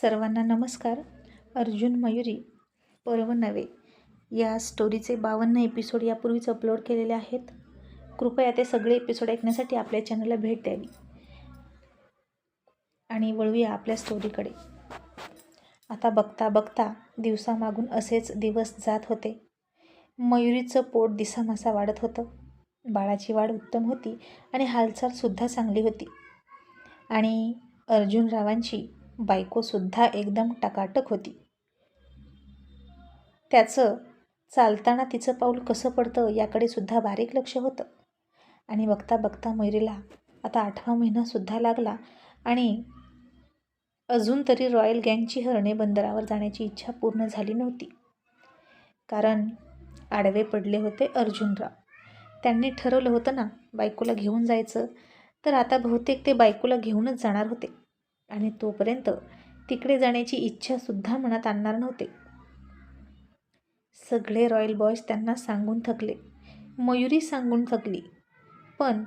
सर्वांना नमस्कार. अर्जुन मयुरी पर्व नवे या स्टोरीचे बावन्न एपिसोड यापूर्वीच अपलोड केलेले आहेत. कृपया ते सगळे एपिसोड ऐकण्यासाठी आपल्या चॅनलला भेट द्यावी. आणि वळूया आपल्या स्टोरीकडे आता बघता बघता दिवसामागून असेच दिवस जात होते. मयुरीचं पोट दिसामासा वाढत होतं. बाळाची वाढ उत्तम होती आणि हालचालसुद्धा चांगली होती. आणि अर्जुनरावांची बायकोसुद्धा एकदम टकाटक होती. त्याचं चालताना तिचं पाऊल कसं पडतं याकडे सुद्धा बारीक लक्ष होतं. आणि बघता बघता मयुरीला आता आठवा महिनासुद्धा लागला आणि अजून तरी रॉयल गँगची हरणे बंदरावर जाण्याची इच्छा पूर्ण झाली नव्हती. कारण आडवे पडले होते अर्जुनराव. त्यांनी ठरवलं होतं ना बायकोला घेऊन जायचं. तर आता बहुतेक ते बायकोला घेऊनच जाणार होते. आणि तोपर्यंत तिकडे जाण्याची इच्छासुद्धा मनात आणणार नव्हते. सगळे रॉयल बॉयज त्यांना सांगून थकले. मयुरी सांगून थकली. पण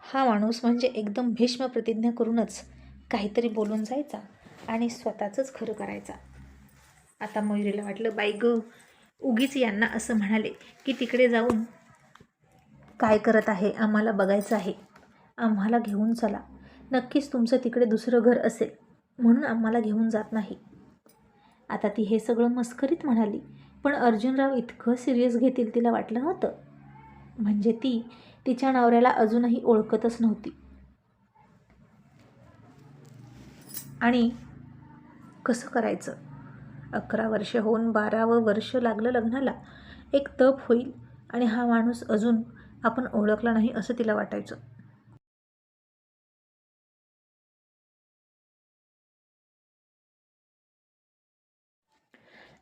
हा माणूस म्हणजे एकदम भीष्म प्रतिज्ञा करूनच काहीतरी बोलून जायचा आणि स्वतःचंच खरं करायचा. आता मयुरीला वाटलं बाई ग उगीच यांना असं म्हणाले की तिकडे जाऊन काय करत आहे आम्हाला बघायचं आहे. आम्हाला घेऊन चला. नक्कीच तुमचं तिकडे दुसरं घर असेल म्हणून आम्हाला घेऊन जात नाही. आता ती हे सगळं मस्करीत म्हणाली पण अर्जुनराव इतकं सिरियस घेतील तिला वाटलं नव्हतं. म्हणजे ती तिच्या नवऱ्याला अजूनही ओळखतच नव्हती. आणि कसं करायचं? अकरा वर्ष होऊन बारावं वर्ष लागलं लग्नाला. एक तप होईल आणि हा माणूस अजून आपण ओळखला नाही असं तिला वाटायचं.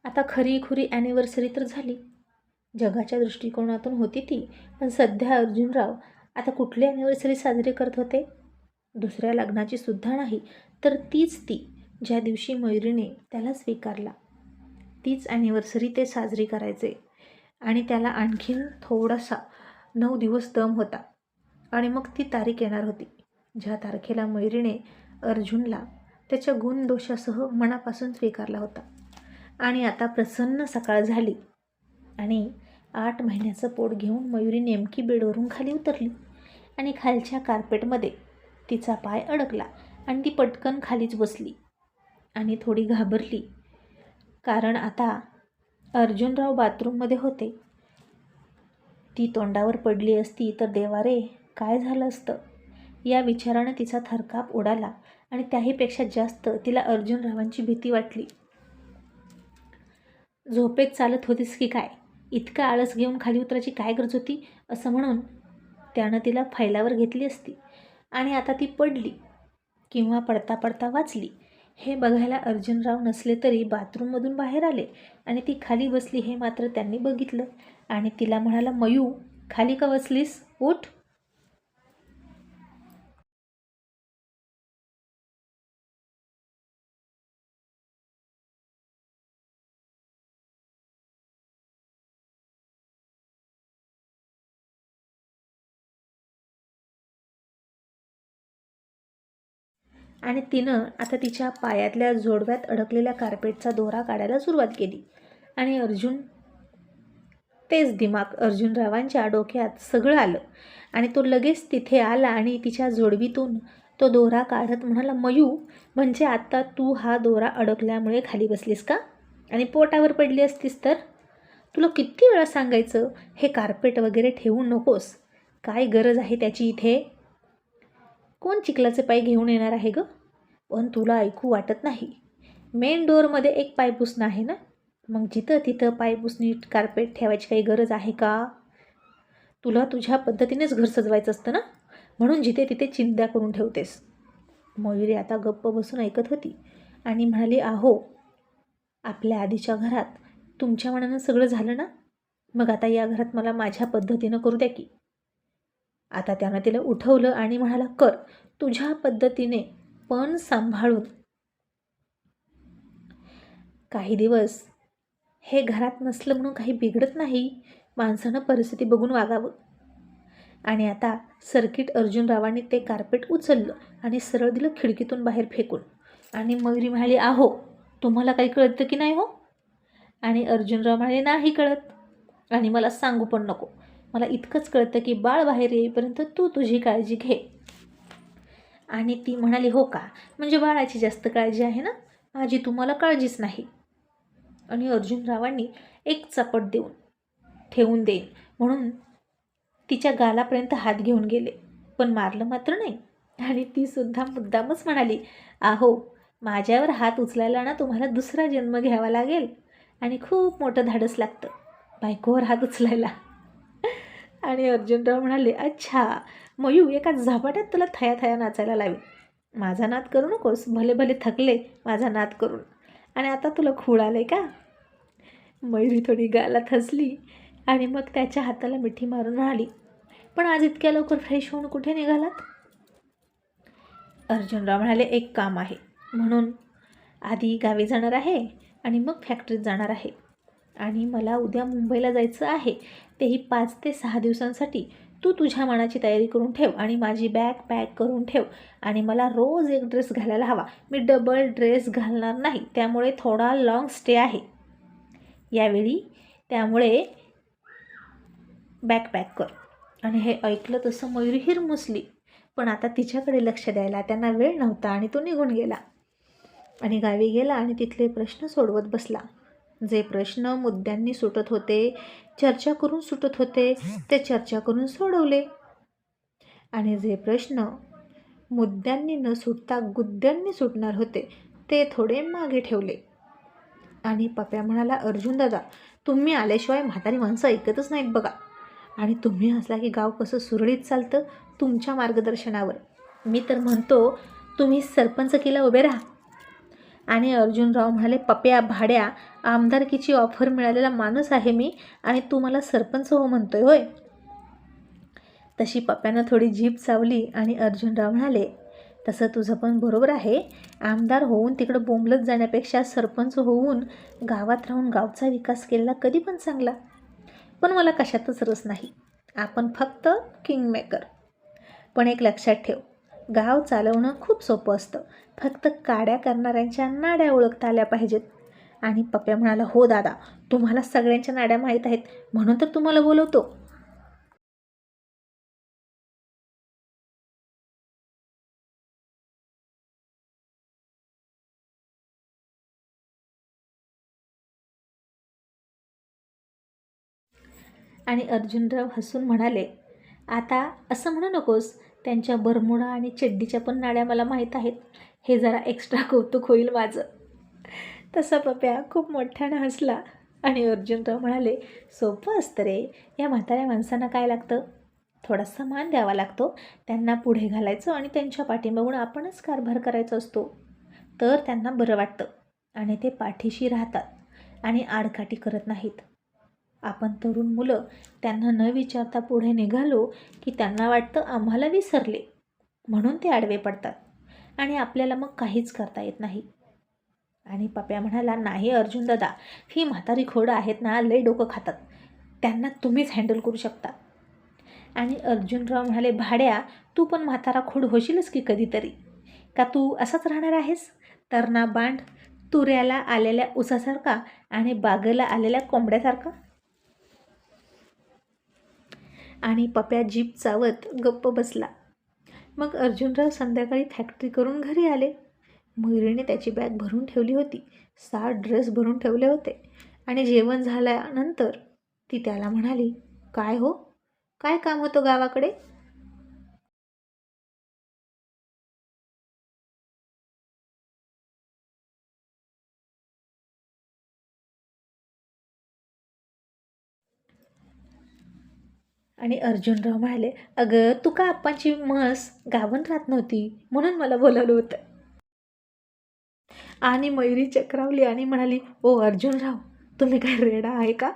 आता खरी खुरी ॲनिव्हर्सरी तर झाली. जगाच्या दृष्टिकोनातून होती ती पण सध्या अर्जुनराव आता कुठली ॲनिव्हर्सरी साजरी करत होते? दुसऱ्या लग्नाची सुद्धा नाही तर तीच ती ज्या दिवशी मयुरीने त्याला स्वीकारला. तीच ॲनिव्हर्सरी ते साजरी करायचे. आणि त्याला आणखीन थोडासा नऊ दिवस दम होता. आणि मग ती तारीख येणार होती. ज्या तारखेला मयुरीने अर्जुनला त्याच्या गुणदोषासह मनापासून स्वीकारला होता. आणि आता प्रसन्न सकाळ झाली. आणि आठ महिन्याचं पोट घेऊन मयुरी नेमकी बेडवरून खाली उतरली आणि खालच्या कार्पेटमध्ये तिचा पाय अडकला आणि ती पटकन खालीच बसली आणि थोडी घाबरली. कारण आता अर्जुनराव बाथरूममध्ये होते. ती तोंडावर पडली असती तर देवारे काय झालं असतं? या विचारानं तिचा थरकाप उडाला आणि त्याहीपेक्षा जास्त तिला अर्जुनरावांची भीती वाटली. झोपेत चालत होतीस की काय? इतका आळस घेऊन खाली उतरायची काय गरज होती? असं म्हणून त्यानं तिला फैलावर घेतली असती. आणि आता ती पडली किंवा पडता पडता वाचली. हे बघायला अर्जुनराव नसले तरी बाथरूममधून बाहेर आले आणि ती खाली बसली हे मात्र त्यांनी बघितलं. आणि तिला म्हणाला मयू खाली का बसलीस? उठ. आणि तिनं आता तिच्या पायातल्या जोडव्यात अडकलेल्या कार्पेटचा दोरा काढायला सुरुवात केली. आणि अर्जुन तेच दिमाग अर्जुनरावांच्या डोक्यात सगळं आलं. आणि तो लगेच तिथे आला आणि तिच्या जोडवीतून तो दोरा काढत म्हणाला मयू म्हणजे आत्ता तू हा दोरा अडकल्यामुळे खाली बसलीस का? आणि पोटावर पडली असतीस तर? तुला किती वेळा सांगायचं हे कार्पेट वगैरे ठेवू नकोस. काय गरज आहे त्याची इथे? कोण चिखलाचे पाय घेऊन येणार आहे गं? पण तुला ऐकू वाटत नाही. मेन डोअरमध्ये एक पायपुसणं आहे ना? मग जिथं तिथं पायपुसणी कार्पेट ठेवायची काही गरज आहे का? तुला तुझ्या पद्धतीनेच घर सजवायचं असतं ना? म्हणून जिथे तिथे चिंता करून ठेवतेस. मयुरी आता गप्प बसून ऐकत होती आणि म्हणाली आहो आपल्या आधीच्या घरात तुमच्या मनानं सगळं झालं ना? मग आता या घरात मला माझ्या पद्धतीनं करू द्या की. आता त्यानं तिला उठवलं आणि म्हणाला कर तुझ्या पद्धतीने पण सांभाळून. काही दिवस हे घरात नसलं म्हणून काही बिघडत नाही माणसानं परिस्थिती बघून वागावं. आणि आता सर्किट अर्जुनरावांनी ते कार्पेट उचललं आणि सरळ दिलं खिडकीतून बाहेर फेकून. आणि मयुरी म्हणाली आहो तुम्हाला काही कळतं की नाही हो? आणि अर्जुनराव म्हणाले नाही कळत. आणि मला सांगू पण नको. मला इतकंच कळतं की बाळ बाहेर येईपर्यंत तू तुझी काळजी घे. आणि ती म्हणाली हो का? म्हणजे बाळाची जास्त काळजी आहे ना? माझी तुम्हाला काळजीच नाही. आणि अर्जुनरावांनी एक चपट देऊन ठेवून देईन म्हणून तिच्या गालापर्यंत हात घेऊन गेले. पण मारलं मात्र नाही. आणि ती सुद्धा मुद्दामच म्हणाली आहो माझ्यावर हात उचलायला ना तुम्हाला दुसरा जन्म घ्यावा लागेल आणि खूप मोठं धाडस लागतं. बायकोवर हात उचलायला. आणि अर्जुनराव म्हणाले अच्छा मयू एका झपाट्यात तुला थया थया नाचायला लावी माझा नाद करू नकोस भले भले थकले माझा नाद करून आणि आता तुला खूळ आले का? मयुरी थोडी गालात हसली आणि मग त्याच्या हाताला मिठी मारून म्हणाली पण आज इतक्या लवकर फ्रेश होऊन कुठे निघालात? अर्जुनराव म्हणाले एक काम आहे. म्हणून आधी गावी जाणार आहे आणि मग फॅक्टरीत जाणार आहे. आणि मला उद्या मुंबईला जायचं आहे. तेही पाच ते सहा दिवसांसाठी तू तुझ्या मनाची तयारी करून ठेव आणि माझी बॅग पॅक करून ठेव आणि मला रोज एक ड्रेस घालायला हवा. मी डबल ड्रेस घालणार नाही. त्यामुळे थोडा लॉंग स्टे आहे. यावेळी त्यामुळे बॅग पॅक कर. आणि हे ऐकलं तसं मयुरी हिरमुसली. पण आता तिच्याकडे लक्ष द्यायला त्यांना वेळ नव्हता आणि तो निघून गेला. आणि गावी गेला आणि तिथले प्रश्न सोडवत बसला. जे प्रश्न मुद्द्यांनी सुटत होते चर्चा करून सुटत होते ते चर्चा करून सोडवले. आणि जे प्रश्न मुद्द्यांनी न सुटता गुद्द्यांनी सुटणार होते ते थोडे मागे ठेवले. आणि पप्या म्हणाला अर्जुन दादा तुम्ही आल्याशिवाय म्हातारी माणसं ऐकतच नाहीत बघा. आणि तुम्ही असला की गाव कसं सुरळीत चालतं तुमच्या मार्गदर्शनावर. मी तर म्हणतो तुम्ही सरपंच सरपंचकीला उभे राहा. आणि अर्जुनराव म्हणाले पप्या भाड्या आमदारकीची ऑफर मिळालेला माणूस आहे मी आणि तू मला सरपंच हो म्हणतोय होय? तशी पप्यानं थोडी जीभ चावली आणि अर्जुनराव म्हणाले तसं तुझं पण बरोबर आहे. आमदार होऊन तिकडं बोंबलत जाण्यापेक्षा सरपंच होऊन गावात राहून गावचा विकास केलेला कधी पण चांगला. पण मला कशातच रस नाही. आपण फक्त किंगमेकर पण एक लक्षात ठेव गाव चालवणं खूप सोपं असतं. फक्त काड्या करणाऱ्यांच्या नाड्या ओळखता आल्या पाहिजेत. आणि पप्प्या म्हणाला हो दादा तुम्हाला सगळ्यांच्या नाड्या माहीत आहेत म्हणून तर तुम्हाला बोलवतो. आणि अर्जुनराव हसून म्हणाले आता असं म्हणू नकोस त्यांच्या बरमुडा आणि चड्डीच्या पण नाड्या मला माहीत आहेत. हे जरा एक्स्ट्रा कौतुक होईल माझं. तसा पप्या खूप मोठ्यानं हसला आणि अर्जुनराव म्हणाले सोपं असतं रे. या म्हाताऱ्या माणसांना काय लागतं? थोडासा मान द्यावा लागतो. त्यांना पुढे घालायचं आणि त्यांच्या पाठीमागून आपणच कारभार करायचा असतो. तर त्यांना बरं वाटतं आणि ते पाठीशी राहतात आणि आडकाठी करत नाहीत. आपण तरुण मुलं त्यांना न विचारता पुढे निघालो की त्यांना वाटतं आम्हाला विसरले. म्हणून ते आडवे पडतात. आणि आपल्याला मग काहीच करता येत नाही. आणि पप्या म्हणाला नाही अर्जुन दादा ही म्हातारी खोडं आहेत ना लय डोकं खातात. त्यांना तुम्हीच हँडल करू शकता. आणि अर्जुनराव म्हणाले भाड्या तू पण म्हातारा खोड होशीलच की कधीतरी. का तू असाच राहणार आहेस? तर ना बांड तुऱ्याला आलेल्या उसासारखा आणि बागेला आलेल्या कोंबड्यासारखा? आणि पप्या जीप चावत गप्प बसला. मग अर्जुनराव संध्याकाळी फॅक्टरी करून घरी आले. मयुरीने त्याची बॅग भरून ठेवली होती. सात ड्रेस भरून ठेवले होते. आणि जेवण झाल्यानंतर ती त्याला म्हणाली काय हो? काय काम होतं गावाकडे? आणि अर्जुनराव म्हणाले अगं तू का आप्पांची म्हस गावन राहत नव्हती? म्हणून मला बोलावलं होतं. आणि मयुरी चक्रावली आणि म्हणाली ओ अर्जुनराव तुम्ही काय रेडा आहे का?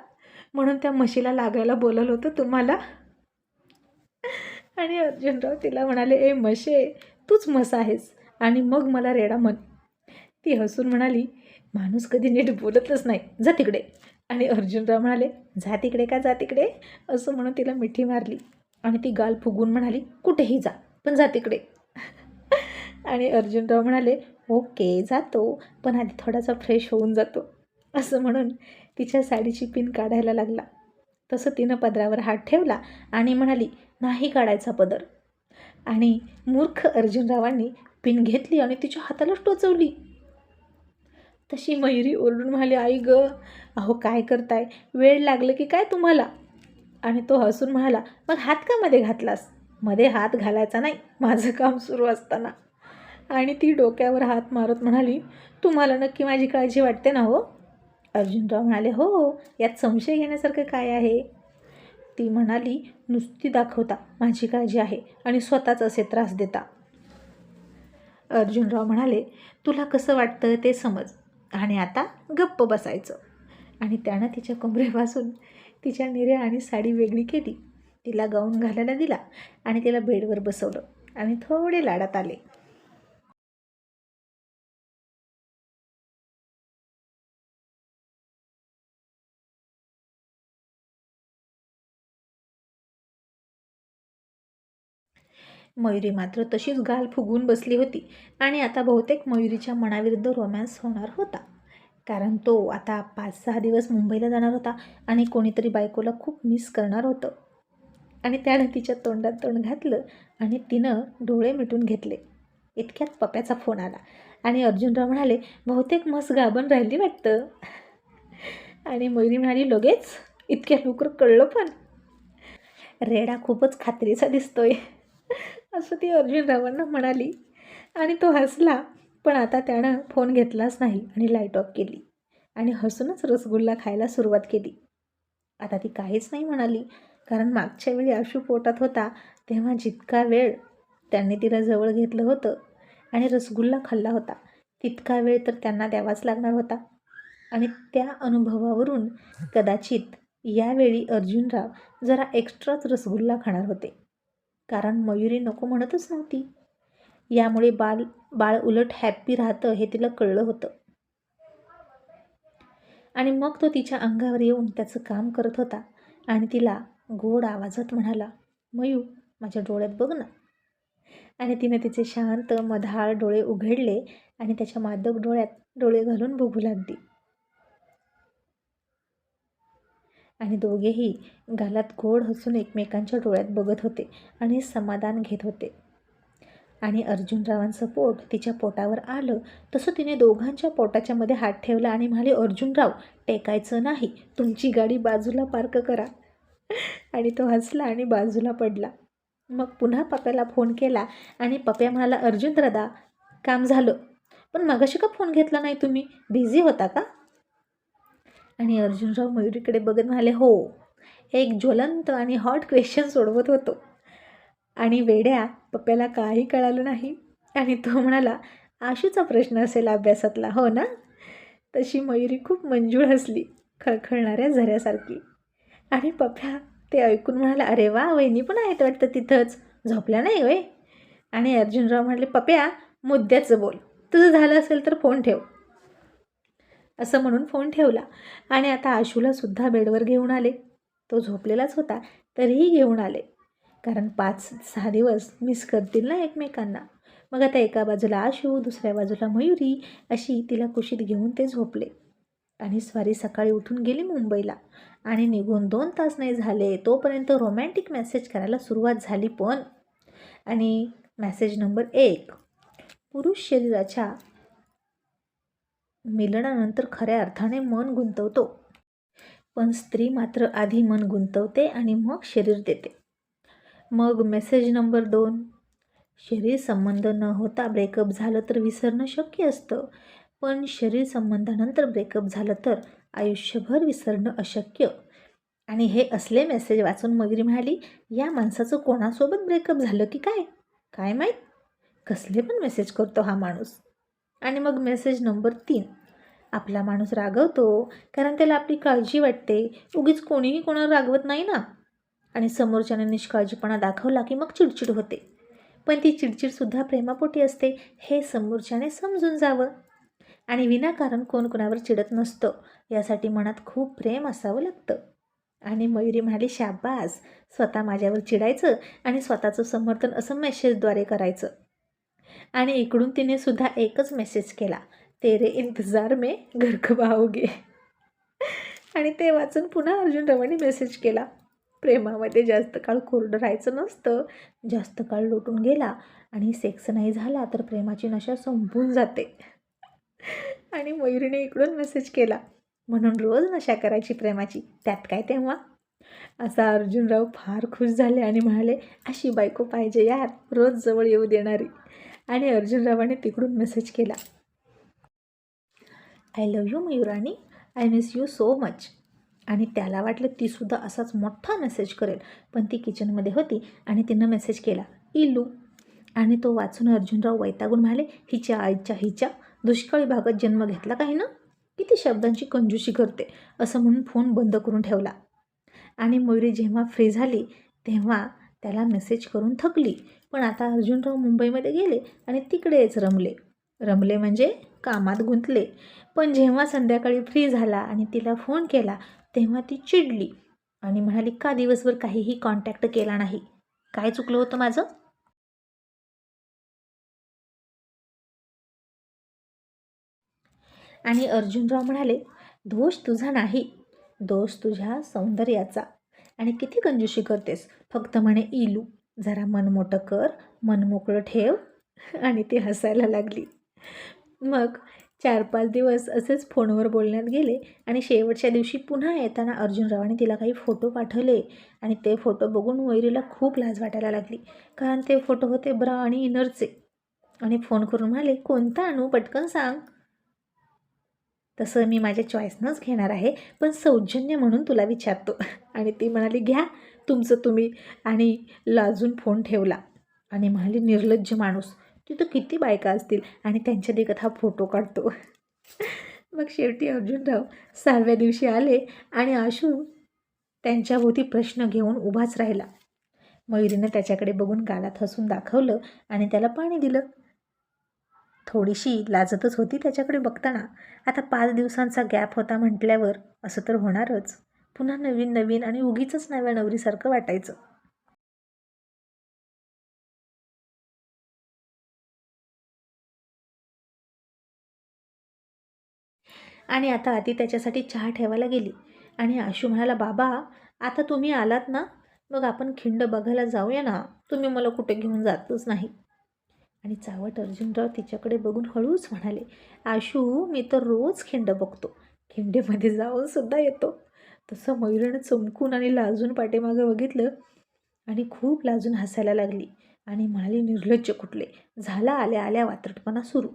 म्हणून त्या म्हशीला लागायला बोलवलं होतं तुम्हाला. आणि अर्जुनराव तिला म्हणाले ए मशे तूच मस आहेस आणि मग मला रेडा म्हण. ती हसून म्हणाली माणूस कधी नीट बोलतच नाही. जा तिकडे. आणि अर्जुनराव म्हणाले जा तिकडे का जा तिकडे? असं म्हणून तिला मिठी मारली आणि ती गाल फुगून म्हणाली कुठेही जा पण जा तिकडे. आणि अर्जुनराव म्हणाले ओके जातो पण आधी थोडासा फ्रेश होऊन जातो. असं म्हणून तिच्या साडीची पिन काढायला लागला. तसं तिनं पदरावर हात ठेवला आणि म्हणाली नाही काढायचा पदर. आणि मूर्ख अर्जुनरावांनी पिन घेतली आणि तिच्या हातालाच टोचवली. तशी मयुरी ओरडून म्हणाली आई ग अहो काय करताय? वेळ लागलं की काय तुम्हाला? आणि तो हसून म्हणाला मग हात का मध्ये घातलास? मध्ये हात घालायचा नाही माझं काम सुरू असताना. आणि ती डोक्यावर हात मारत म्हणाली तुम्हाला नक्की माझी काळजी वाटते ना हो? अर्जुनराव म्हणाले हो, हो यात संशय घेण्यासारखं काय आहे? ती म्हणाली नुसती दाखवता माझी काळजी आहे आणि स्वतःच असे त्रास देता. अर्जुनराव म्हणाले तुला कसं वाटतं ते समज. आणि आता गप्प बसायचं. आणि त्यानं तिच्या कोंबऱ्यापासून तिच्या निर्या आणि साडी वेगळी केली. तिला गाऊन घालायला दिला आणि तिला बेडवर बसवलं. आणि थोडे लाडात आले. मयुरी मात्र तशीच गाल फुगून बसली होती आणि आता बहुतेक मयुरीच्या मनाविरुद्ध रोमॅन्स होणार होता. कारण तो आता पाच सहा दिवस मुंबईला जाणार होता आणि कोणीतरी बायकोला खूप मिस करणार होतं. आणि त्यानं तिच्या तोंडात तोंड घातलं आणि तिनं डोळे मिटून घेतले. इतक्यात पप्याचा फोन आला आणि अर्जुनराव म्हणाले बहुतेक मस्त गाबण राहिली वाटतं. आणि मयुरी म्हणाली लगेच? इतक्या लवकर कळलं पण. रेडा खूपच खात्रीचा दिसतोय. असं ती अर्जुनरावांना म्हणाली. आणि तो हसला पण आता त्यानं फोन घेतलाच नाही आणि लाइट ऑफ केली. आणि हसूनच रसगुल्ला खायला सुरुवात केली. आता ती काहीच नाही म्हणाली कारण मागच्या वेळी आशू पोटात होता तेव्हा जितका वेळ त्यांनी तिला जवळ घेतलं होतं आणि रसगुल्ला खाल्ला होता तितका वेळ तर त्यांना द्यावाच लागणार होता. आणि त्या अनुभवावरून कदाचित यावेळी अर्जुनराव जरा एक्स्ट्राच रसगुल्ला खाणार होते. कारण मयुरी नको म्हणतच नव्हती. यामुळे बाल बाळ उलट हॅप्पी राहतं हे तिला कळलं होतं. आणि मग तो तिच्या अंगावर येऊन त्याचं काम करत होता आणि तिला गोड आवाजात म्हणाला मयू माझ्या डोळ्यात बघ ना. आणि तिने तिचे शांत मधाळ डोळे उघडले आणि त्याच्या मादक डोळ्यात डोळे घालून बघू लागली. आणि दोघेही गालात गोड हसून एकमेकांच्या डोळ्यात बघत होते आणि समाधान घेत होते. आणि अर्जुनरावांचं पोट तिच्या पोटावर आलं तसं तिने दोघांच्या पोटाच्या मध्ये हात ठेवला आणि म्हणाले अर्जुनराव टेकायचं नाही तुमची गाडी बाजूला पार्क करा. आणि तो हसला आणि बाजूला पडला. मग पुन्हा पप्याला फोन केला आणि पप्या म्हणाला अर्जुन दादा काम झालं. पण मगाशी का फोन घेतला नाही तुम्ही? बिझी होता का? आणि अर्जुनराव मयुरीकडे बघत म्हणाले हो. एक ज्वलंत आणि हॉट क्वेश्चन सोडवत होतो. आणि वेड्या पप्प्याला काही कळालं नाही. आणि तो म्हणाला आशूचा प्रश्न असेल अभ्यासातला हो ना? तशी मयुरी खूप मंजूळ हसली खळखळणाऱ्या झऱ्यासारखी. आणि पप्प्या ते ऐकून म्हणाला अरे वा वहिनी पण आहेत वाटतं तिथंच. झोपल्या नाही वय आणि अर्जुनराव म्हणाले पप्या मुद्द्याचं बोल. तुझं झालं असेल तर फोन ठेव. असं म्हणून फोन ठेवला. आणि आता आशूला सुद्धा बेडवर घेऊन आले. तो झोपलेलाच होता तरीही घेऊन आले. कारण पाच सहा दिवस मिस करतील ना एकमेकांना. मग आता एका बाजूला आशू दुसऱ्या बाजूला मयुरी अशी तिला कुशीत घेऊन ते झोपले. आणि स्वारी सकाळी उठून गेली मुंबईला. आणि निघून दोन तास नाही झाले तोपर्यंत रोमॅन्टिक मेसेज करायला सुरुवात झाली पण. आणि मेसेज नंबर एक पुरुष शरीराच्या मिलनानंतर खऱ्या अर्थाने मन गुंतवतो. पण स्त्री मात्र आधी मन गुंतवते आणि मग शरीर देते. मग मेसेज नंबर दोन. शरीर संबंध न होता ब्रेकअप झालं तर विसरणं शक्य असतं. पण शरीर संबंधानंतर ब्रेकअप झालं तर आयुष्यभर विसरणं अशक्य. आणि हे असले मेसेज वाचून मगरी म्हणाली या माणसाचं कोणासोबत ब्रेकअप झालं की काय? काय माहीत? कसले पण मेसेज करतो हा माणूस. आणि मग मेसेज नंबर तीन. आपला माणूस रागवतो कारण त्याला आपली काळजी वाटते. उगीच कोणीही कोणाला रागवत नाही ना. आणि समोरच्याने निष्काळजीपणा दाखवला की मग चिडचिड होते. पण ती चिडचिडसुद्धा प्रेमापोटी असते हे समोरच्याने समजून जावं. आणि विनाकारण कोण कोणावर चिडत नसतं यासाठी मनात खूप प्रेम असावं लागतं. आणि मयुरी म्हणाली शाबास. स्वतः माझ्यावर चिडायचं आणि स्वतःचं समर्थन असं मेसेजद्वारे करायचं. आणि इकडून तिने सुद्धा एकच मेसेज केला तेरे इंतजार में घरकबाओगे आणि ते वाचून पुन्हा अर्जुन रावाने मेसेज केला प्रेमामध्ये जास्त काळ कोरडं राहायचं नसतं जास्त काळ लोटून गेला आणि सेक्स नाही झाला तर प्रेमाची नशा संपून जाते. आणि मयुरीने इकडून मेसेज केला म्हणून रोज नशा करायची प्रेमाची त्यात काय तेव्हा? असा अर्जुनराव फार खुश झाले आणि म्हणाले अशी बायको पाहिजे यार रोज जवळ येऊ देणारी. आणि अर्जुनरावाने तिकडून मेसेज केला. I love you Mayurani. I miss you so much आणि त्याला वाटलं तीसुद्धा असाच मोठा मेसेज करेल. पण ती किचनमध्ये होती आणि तिनं मेसेज केला इलू आणि तो वाचून अर्जुनराव वैतागून म्हणाले हिच्या आईच्या हिच्या दुष्काळी भागात जन्म घेतला काही ना? किती शब्दांची कंजूशी करते. असं म्हणून फोन बंद करून ठेवला. आणि मयुरी जेव्हा फ्री झाली तेव्हा त्याला मेसेज करून थकली. पण आता अर्जुनराव मुंबईमध्ये गेले आणि तिकडेच रमले. रमले म्हणजे कामात गुंतले. पण जेव्हा संध्याकाळी फ्री झाला आणि तिला फोन केला तेव्हा ती चिडली आणि म्हणाली का दिवसभर काहीही कॉन्टॅक्ट केला नाही? काय चुकलं होतं माझं? आणि अर्जुनराव म्हणाले दोष तुझा नाही. दोष तुझ्या सौंदर्याचा. आणि किती कंजूशी करतेस. फक्त म्हणे इलू. जरा मन मोठं कर मन मोकळं ठेव आणि ती हसायला लागली. मग चार पाच दिवस असेच फोनवर बोलण्यात गेले आणि शेवटच्या दिवशी पुन्हा येताना अर्जुनरावाने तिला काही फोटो पाठवले आणि ते फोटो बघून मयुरीला खूप लाज वाटायला लागली कारण ते फोटो होते ब्रा आणि इनरचे. आणि फोन करून म्हणाले कोणता आणू पटकन सांग. तसं मी माझ्या चॉईसनंच घेणार आहे पण सौजन्य म्हणून तुला विचारतो. आणि ती म्हणाली घ्या. तुमचं तुम्ही. आणि लाजून फोन ठेवला. आणि म्हणाली निर्लज्ज माणूस. तिथं किती बायका असतील आणि त्यांच्या देखत हा फोटो काढतो. मग शेवटी अर्जुनराव सहाव्या दिवशी आले आणि आशू त्यांच्याभोवती प्रश्न घेऊन उभाच राहिला. मयुरीनं त्याच्याकडे बघून गालात हसून दाखवलं आणि त्याला पाणी दिलं. थोडीशी लाजतच होती त्याच्याकडे बघताना. आता पाच दिवसांचा गॅप होता म्हटल्यावर असं तर होणारच. पुन्हा नवीन नवीन आणि उगीच नव्या नवरीसारखं वाटायचं. आणि आता आधी त्याच्यासाठी चहा ठेवायला गेली. आणि आशू म्हणाला बाबा आता तुम्ही आलात ना मग आपण खिंड बघायला जाऊया ना. तुम्ही मला कुठे घेऊन जातच नाही. आणि चावट अर्जुनराव तिच्याकडे बघून हळूच म्हणाले आशू मी तर रोज खिंड बघतो. खिंडीमध्ये जाऊन सुद्धा येतो. तसं मयुरीनं चमकून आणि लाजून पाठीमागं बघितलं आणि खूप लाजून हसायला लागली आणि म्हणाली निर्लज्ज कुठले? झाला आल्या आल्या वात्रटपणा सुरू.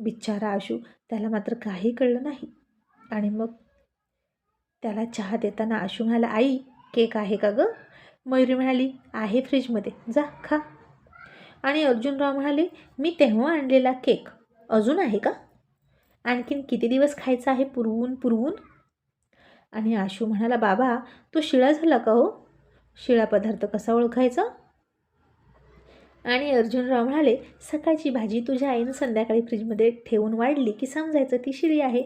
बिचारा आशू त्याला मात्र काही कळलं नाही. आणि मग त्याला चहा देताना आशू म्हणाला आई केक आहे का गं? मयुरी म्हणाली आहे फ्रीजमध्ये. जा खा. आणि अर्जुनराव म्हणाले मी तेव्हा आणलेला केक. अजून आहे का? आणखीन किती दिवस खायचा आहे पुरवून पुरवून? आणि आशू म्हणाला बाबा तो शिळा झाला का हो? शिळा पदार्थ कसा ओळखायचा? आणि अर्जुनराव म्हणाले सकाळची भाजी तुझ्या आईनं संध्याकाळी फ्रीजमध्ये ठेवून वाढली की समजायचं ती शिळी आहे.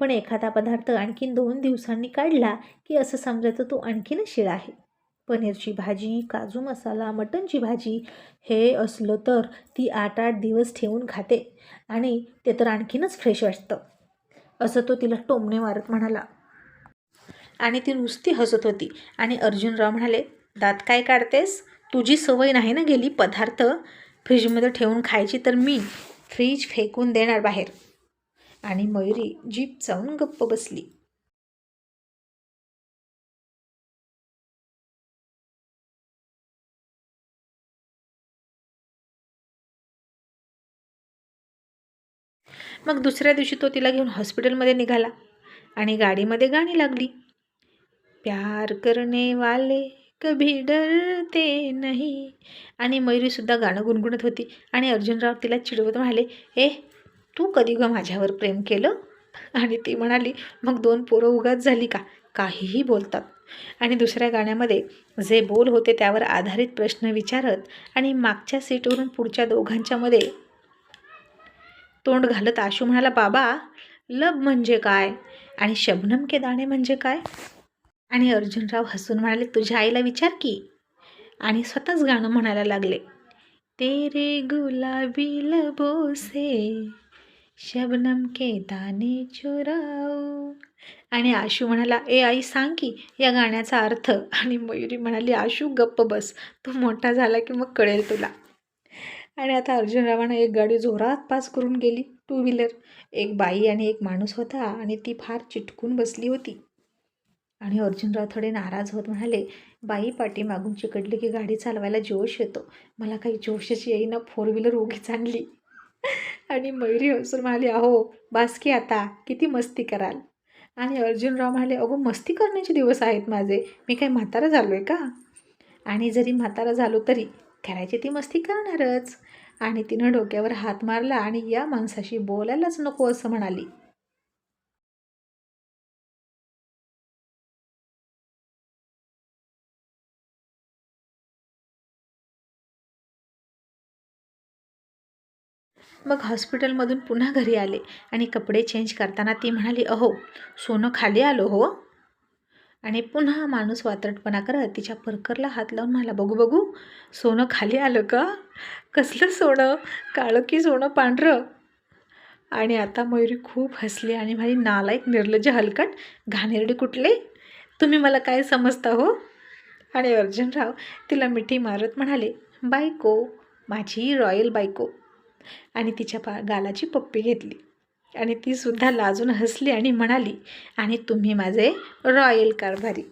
पण एखादा पदार्थ आणखीन दोन दिवसांनी काढला की असं समजायचं तो आणखीनच शिळा आहे. पनीरची भाजी काजू मसाला मटणची भाजी हे असलं तर ती आठ आठ दिवस ठेवून खाते आणि ते तर आणखीनच फ्रेश वाटतं असं तो तिला टोमणे मारत म्हणाला. आणि ती नुसती हसत होती. आणि अर्जुनराव म्हणाले दात काय काढतेस? तुझी सवय नाही ना गेली पदार्थ? फ्रीजमध्ये ठेवून खायची तर मी फ्रीज फेकून देणार बाहेर. आणि मयुरी जीप चावून गप्प बसली. मग दुसऱ्या दिवशी तो तिला घेऊन हॉस्पिटलमध्ये निघाला आणि गाडीमध्ये गाणी लागली. प्यार करणे वाले कभी डरते नाही. आणि मयुरीसुद्धा गाणं गुणगुणत होती. आणि अर्जुनराव तिला चिडवत म्हणाले ए तू कधी ग माझ्यावर प्रेम केलं? आणि ती म्हणाली मग दोन पोरं उगाच झाली का? काहीही बोलतात. आणि दुसऱ्या गाण्यामध्ये जे बोल होते त्यावर आधारित प्रश्न विचारत आणि मागच्या सीटवरून पुढच्या दोघांच्यामध्ये तोंड घालत आशू म्हणाला बाबा लब म्हणजे काय? आणि शबनम के दाणे म्हणजे काय? आणि अर्जुनराव हसून म्हणाले तुझ्या आईला विचार की. आणि स्वतःच गाणं म्हणायला लागले तेरे गुलाबी लबोसे शबनम के दाने चुराओ. आणि आशू म्हणाला ए आई सांग की या गाण्याचा अर्थ. आणि मयुरी म्हणाली आशू गप्प बस तू मोठा झाला की मग कळेल तुला. आणि आता अर्जुनरावानं एक गाडी जोरात पास करून गेली टू व्हीलर. एक बाई आणि एक माणूस होता आणि ती फार चिटकून बसली होती. आणि अर्जुनराव थोडे नाराज होत म्हणाले बाई पाठी मागून चिकटली की गाडी चालवायला जोश येतो. मला काही जोशच येईना फोर व्हीलर उगीच आणली. आणि मयुरी हसून म्हणाली अहो बास की आता किती मस्ती कराल. आणि अर्जुनराव म्हणाले अगो मस्ती करण्याचे दिवस आहेत माझे. मी काही म्हातारा झालो आहे का? आणि जरी म्हातारा झालो तरी करायची ती मस्ती करणारच. आणि तिनं डोक्यावर हात मारला आणि या माणसाशी बोलायलाच नको असं म्हणाली. मग हॉस्पिटलमधून पुन्हा घरी आले आणि कपडे चेंज करताना ती म्हणाली अहो सोनं खाली आलो हो. आणि पुन्हा माणूस वातरटपणा करत तिच्या परकरला हात लावून म्हणाला बघू बघू सोनं खाली आलं का? कसलं सोनं? काळं की सोनं पांढरं? आणि आता मयुरी खूप हसली आणि म्हणाली नालायक निर्लज्ज हलकट घाणेरडे कुठले? तुम्ही मला काय समजता हो? आणि अर्जुनराव तिला मिठी मारत म्हणाले बायको माझी रॉयल बायको. आणि तिच्या पा गालाची पप्पी घेतली. आणि ती सुद्धा लाजून हसली आणि म्हणाली आणि तुम्ही माझे रॉयल कारभारी.